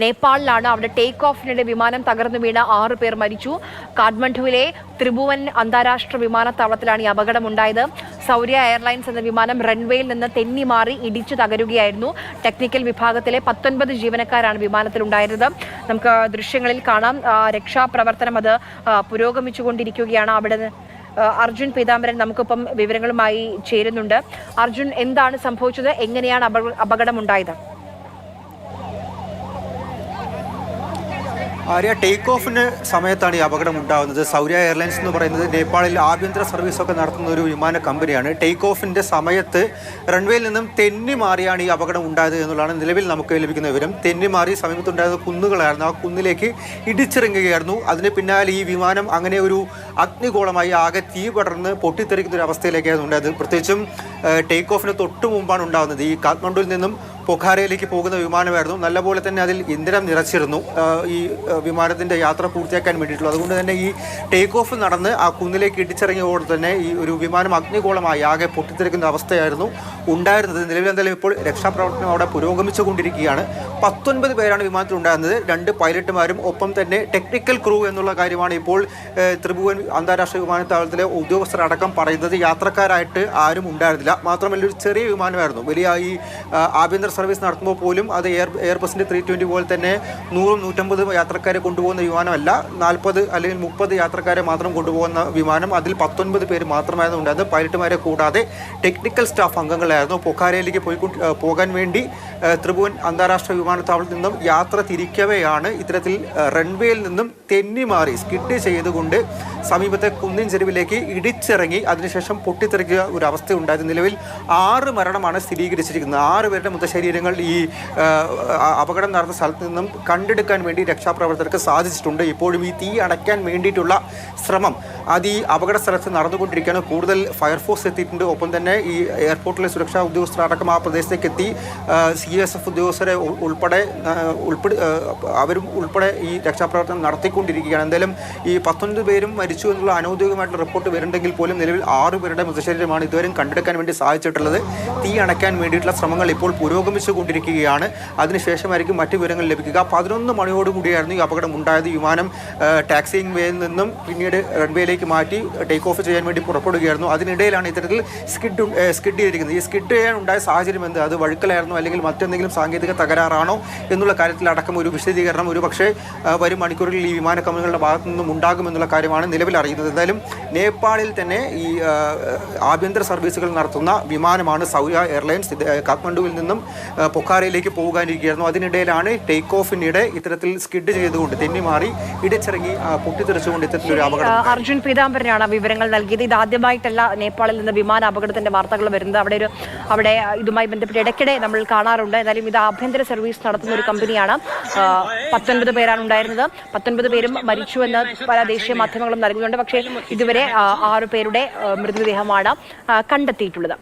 നേപ്പാളിലാണ് അവിടെ ടേക്ക് ഓഫിനിടെ വിമാനം തകർന്നു വീണ ആറ് പേർ മരിച്ചു. കാഠ്മണ്ഡുവിലെ ത്രിഭുവൻ അന്താരാഷ്ട്ര വിമാനത്താവളത്തിലാണ് ഈ അപകടമുണ്ടായത്. സൗര്യ എയർലൈൻസ് എന്ന വിമാനം റൺവേയിൽ നിന്ന് തെന്നി മാറി ഇടിച്ചു തകരുകയായിരുന്നു. ടെക്നിക്കൽ വിഭാഗത്തിലെ പത്തൊൻപത് ജീവനക്കാരാണ് വിമാനത്തിലുണ്ടായിരുന്നത്. നമുക്ക് ദൃശ്യങ്ങളിൽ കാണാം. രക്ഷാപ്രവർത്തനം അത് പുരോഗമിച്ചുകൊണ്ടിരിക്കുകയാണ്. അവിടെ അർജുൻ പീതാംബരൻ നമുക്കിപ്പം വിവരങ്ങളുമായി ചേരുന്നുണ്ട്. അർജുൻ എന്താണ് സംഭവിച്ചത്? എങ്ങനെയാണ് അപകടം അപകടമുണ്ടായത്? ആര്യ ടേക്ക് ഓഫിന് സമയത്താണ് ഈ അപകടം ഉണ്ടാകുന്നത് സൗര്യ എയർലൈൻസ് എന്ന് പറയുന്നത് നേപ്പാളിൽ ആഭ്യന്തര സർവീസ് ഒക്കെ നടത്തുന്ന ഒരു വിമാന കമ്പനിയാണ്. ടേക്ക് ഓഫിന്റെ സമയത്ത് റൺവേയിൽ നിന്നും തെന്നി മാറിയാണ് ഈ അപകടം ഉണ്ടായത് എന്നുള്ളതാണ് നിലവിൽ നമുക്ക് ലഭിക്കുന്ന വിവരം. തെന്നി മാറി സമീപത്തുണ്ടായത് കുന്നുകളായിരുന്നു. ആ കുന്നിലേക്ക് ഇടിച്ചിറങ്ങുകയായിരുന്നു. അതിന് പിന്നാലെ ഈ വിമാനം അങ്ങനെ ഒരു അഗ്നിഗോളമായി ആകെ തീ പടർന്ന് പൊട്ടിത്തെറിക്കുന്ന ഒരു അവസ്ഥയിലേക്കായിരുന്നു ഉണ്ടായത്. പ്രത്യേകിച്ചും ടേക്ക് ഓഫിന് തൊട്ട് മുമ്പാണ് ഉണ്ടാകുന്നത്. ഈ കാഠ്മണ്ഡുവിൽ നിന്നും പൊഖാരയിലേക്ക് പോകുന്ന വിമാനമായിരുന്നു. നല്ലപോലെ തന്നെ അതിൽ ഇന്ധനം നിറച്ചിരുന്നു. ഈ വിമാനത്തിന്റെ യാത്ര പൂർത്തിയാക്കാൻ വേണ്ടിയിട്ടുള്ളത്. അതുകൊണ്ട് തന്നെ ഈ ടേക്ക് ഓഫ് നടന്ന് ആ കുന്നിലേക്ക് ഇടിച്ചിറങ്ങിയതോടെ തന്നെ ഈ ഒരു വിമാനം അഗ്നികോളമായി ആകെ പൊട്ടിത്തെറിക്കുന്ന അവസ്ഥയായിരുന്നു ഉണ്ടായിരുന്നത്. നിലവിൽ എന്തായാലും ഇപ്പോൾ രക്ഷാപ്രവർത്തനം അവിടെ പുരോഗമിച്ചുകൊണ്ടിരിക്കുകയാണ്. പത്തൊൻപത് പേരാണ് വിമാനത്തിൽ ഉണ്ടായിരുന്നത് രണ്ട് പൈലറ്റുമാരും ഒപ്പം തന്നെ ടെക്നിക്കൽ ക്രൂ എന്നുള്ള കാര്യമാണ് ഇപ്പോൾ ത്രിഭുവൻ അന്താരാഷ്ട്ര വിമാനത്താവളത്തിലെ ഉദ്യോഗസ്ഥർ അടക്കം പറയുന്നത്. യാത്രക്കാരായിട്ട് ആരും ഉണ്ടായിരുന്നില്ല. മാത്രമല്ല ഒരു ചെറിയ വിമാനമായിരുന്നു. വലിയ ഈ ആഭ്യന്തര സർവീസ് നടത്തുമ്പോൾ പോലും അത് എയർ എയർബസിന്റെ ത്രീ ട്വന്റി പോലെ തന്നെ നൂറും നൂറ്റമ്പത് യാത്രക്കാരെ കൊണ്ടുപോകുന്ന വിമാനമല്ല. നാൽപ്പത് അല്ലെങ്കിൽ മുപ്പത് യാത്രക്കാരെ മാത്രം കൊണ്ടുപോകുന്ന വിമാനം. അതിൽ പത്തൊൻപത് പേര് മാത്രമായിരുന്നു ഉണ്ടായിരുന്നത്. പൈലറ്റുമാരെ കൂടാതെ ടെക്നിക്കൽ സ്റ്റാഫ് അംഗങ്ങളായിരുന്നു. പൊഖാരയിലേക്ക് പോയി പോകാൻ വേണ്ടി ത്രിഭുവൻ അന്താരാഷ്ട്ര വിമാനത്താവളത്തിൽ നിന്നും യാത്ര തിരിക്കവെയാണ് ഇത്തരത്തിൽ റൺവേയിൽ നിന്നും തെന്നി മാറി സ്കിഡ് ചെയ്തുകൊണ്ട് സമീപത്തെ കുന്നിൻ ചെരുവിലേക്ക് ഇടിച്ചിറങ്ങി അതിനുശേഷം പൊട്ടിത്തെറിക്കുക ഒരു അവസ്ഥ ഉണ്ടായത് നിലവിൽ ആറ് മരണമാണ് സ്ഥിരീകരിച്ചിരിക്കുന്നത്. ആറ് പേരുടെ മൃതശരീരങ്ങൾ ഈ അപകടം നടന്ന സ്ഥലത്ത് നിന്നും കണ്ടെടുക്കാൻ വേണ്ടി രക്ഷാപ്രവർത്തകർക്ക് സാധിച്ചിട്ടുണ്ട്. ഇപ്പോഴും ഈ തീ അടയ്ക്കാൻ വേണ്ടിയിട്ടുള്ള ശ്രമം അത് ഈ അപകട സ്ഥലത്ത് നടന്നുകൊണ്ടിരിക്കുകയാണ്. കൂടുതൽ ഫയർഫോഴ്സ് എത്തിയിട്ടുണ്ട്. ഒപ്പം തന്നെ ഈ എയർപോർട്ടിലെ സുരക്ഷാ ഉദ്യോഗസ്ഥർ അടക്കം ആ പ്രദേശത്തേക്ക് എത്തി. സി എസ് എഫ് ഉദ്യോഗസ്ഥരെ ഉൾപ്പെടെ ഉൾപ്പെടെ അവരും ഉൾപ്പെടെ ഈ രക്ഷാപ്രവർത്തനം നടത്തിക്കൊണ്ടിരിക്കുകയാണ്. എന്തായാലും ഈ പത്തൊൻപത് പേരും മരിച്ചു എന്നുള്ള അനൗദ്യോഗികമായിട്ടുള്ള റിപ്പോർട്ട് വരുന്നുണ്ടെങ്കിൽ പോലും നിലവിൽ ആറ് പേരുടെ മൃതശരീരമാണ് ഇതുവരെയും കണ്ടെടുക്കാൻ വേണ്ടി സാധിച്ചിട്ടുള്ളത്. തീ അണയ്ക്കാൻ വേണ്ടിയിട്ടുള്ള ശ്രമങ്ങൾ ഇപ്പോൾ പുരോഗമിച്ചു പുരോഗമിച്ചുകൊണ്ടിരിക്കുകയാണ്. അതിനുശേഷമായിരിക്കും മറ്റു വിവരങ്ങൾ ലഭിക്കുക. പതിനൊന്ന് മണിയോടുകൂടിയായിരുന്നു ഈ അപകടം ഉണ്ടായത്. വിമാനം ടാക്സിങ് വേയിൽ നിന്നും പിന്നീട് റൺവേയിലേക്ക് മാറ്റി ടേക്ക് ഓഫ് ചെയ്യാൻ വേണ്ടി പുറപ്പെടുകയായിരുന്നു. അതിനിടയിലാണ് ഇത്തരത്തിൽ സ്കിഡ് സ്കിഡ് ചെയ്തിരിക്കുന്നത് ഈ സ്കിഡ് ചെയ്യാൻ ഉണ്ടായ സാഹചര്യം എന്ത്? അത് വഴുക്കലായിരുന്നു അല്ലെങ്കിൽ മറ്റെന്തെങ്കിലും സാങ്കേതിക തകരാറാണോ എന്നുള്ള കാര്യത്തിലടക്കം ഒരു വിശദീകരണം ഒരു പക്ഷേ വരും മണിക്കൂറിൽ ഈ വിമാന കമ്പനികളുടെ ഭാഗത്തു നിന്നും ഉണ്ടാകുമെന്നുള്ള കാര്യമാണ് നിലവിൽ അറിയുന്നത്. എന്തായാലും നേപ്പാളിൽ തന്നെ ഈ ആഭ്യന്തര സർവീസുകൾ നടത്തുന്ന വിമാനമാണ് സൗര എയർലൈൻസ്. ഇത് കാഠ്മണ്ഡുവിൽ നിന്നും പൊക്കാരയിലേക്ക് പോകാനിരിക്കുകയായിരുന്നു. അതിനിടയിലാണ് ടേക്ക് ഓഫിനിടെ ഇത്തരത്തിൽ സ്കിഡ് ചെയ്തുകൊണ്ട് തെന്നി മാറി ഇടിച്ചിറങ്ങി പൊട്ടിത്തെറിച്ചുകൊണ്ട് ഇത്തരത്തിലൊരു അപകടം. അർജുൻ പീതാംബരനാണ് വിവരങ്ങൾ നൽകിയത്. ഇത് ആദ്യമായിട്ടല്ല നേപ്പാളിൽ നിന്ന് വിമാന അപകടത്തിന്റെ വാർത്തകൾ വരുന്നത്. അവിടെ ഒരു അവിടെ ഇതുമായി ബന്ധപ്പെട്ട് ഇടയ്ക്കിടെ നമ്മൾ കാണാറുണ്ട് എന്തായാലും ഇത് ആഭ്യന്തര സർവീസ് നടത്തുന്ന ഒരു കമ്പനിയാണ്. പത്തൊൻപത് പേരാണ് ഉണ്ടായിരുന്നത്. പത്തൊൻപത് പേരും മരിച്ചു എന്ന് പല ദേശീയ മാധ്യമങ്ങളും നൽകുന്നുണ്ട് പക്ഷേ ഇതുവരെ ആറു പേരുടെ മൃതദേഹമാണ് കണ്ടെത്തിയിട്ടുള്ളത്.